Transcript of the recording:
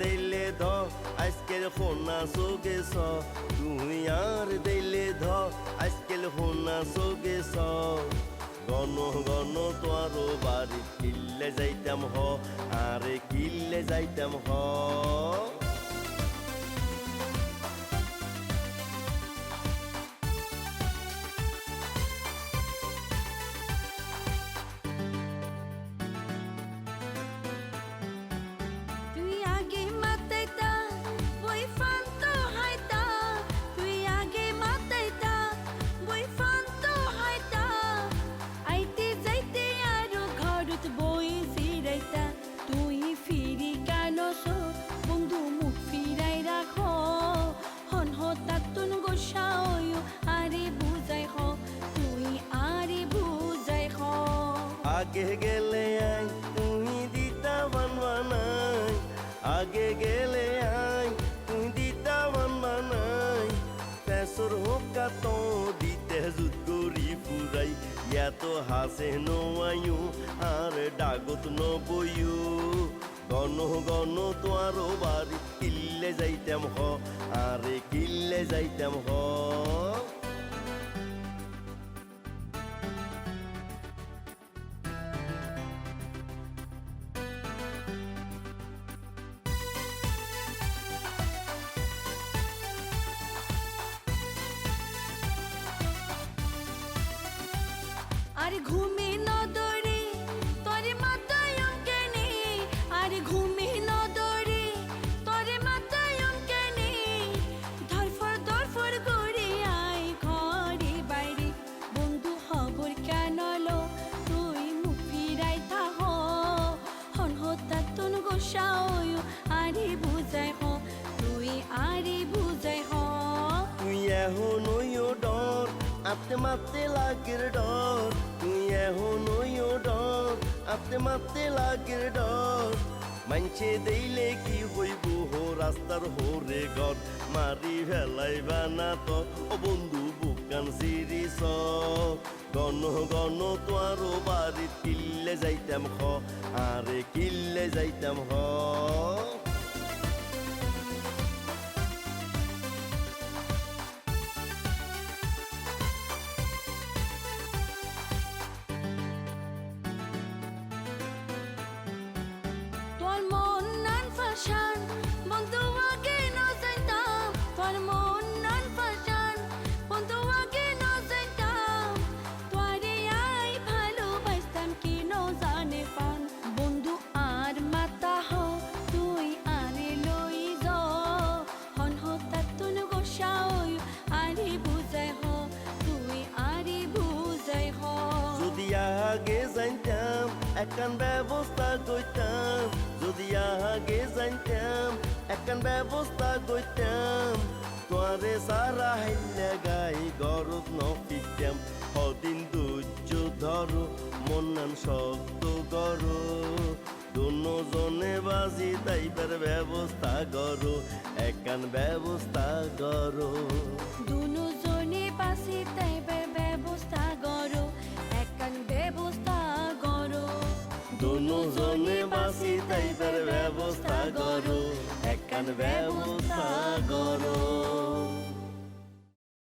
দিলে ধ আজকের হোনা সোগে স তুই আর দিলে ধ আজকের হোনা সোগে স গণ গণ তোর বাড়ি, কিল্লে যাইতাম হ, আরে কিল্লে যাইতাম হ। আগে গেলে আই, তুমি দিতা বানবানাই আগে গেলে আই, তুমি দিতা বানবানাই পেসর হোকা তো দিতে জুত করি ফুরাই। ইয়াতো হাসে নোয়ায়ু, আর ডাগত নবয়ু। গণ গণ তোয়ার বাড়ি, কিল্লে যাইতাম হ, আরে কিল্লে যাইতাম হ। আর ঘুমে নদরে মাথায় অঙ্কেনে আর ঘুমে নদরে, তরে মাথায় অঙ্কেনে ধরফর ধরফর করে আয় ঘরে বাইরে। বন্ধু খবর কেন তুই মুখ ফিরাই থাহ হন হতা তুন গোসাও হ। তুই আরে বুঝাই হ। তুই আতে মাতে লাগের ডর, তুই এখন ওইও ডর। আতে মাতে লাগের ডর, মানছে দেইলে কি হইব হো, রাস্তার হোরে ঘর। মারি ফেলাই বানা তো, ও বন্ধু বুকান সিরিস গণ গণ তোয়ার বাড়ি কিল্লে যাইতাম খ আরে কিল্লে যাইতাম হ। আগে জানতাম একান ব্যবস্থা করতাম। যদি আগে জানতাম একান ব্যবস্থা করতাম। তোরে সারা হাইলা গাই গরত নফিতাম। হদিন ধৈর্য ধরো মন্নান শক্ত করো। দুজনে বাজি তাইবার ব্যবস্থা করো একান ব্যবস্থা করো। মাসি তাইবার ব্যবস্থা করো। একখান ব্যবস্থা করো।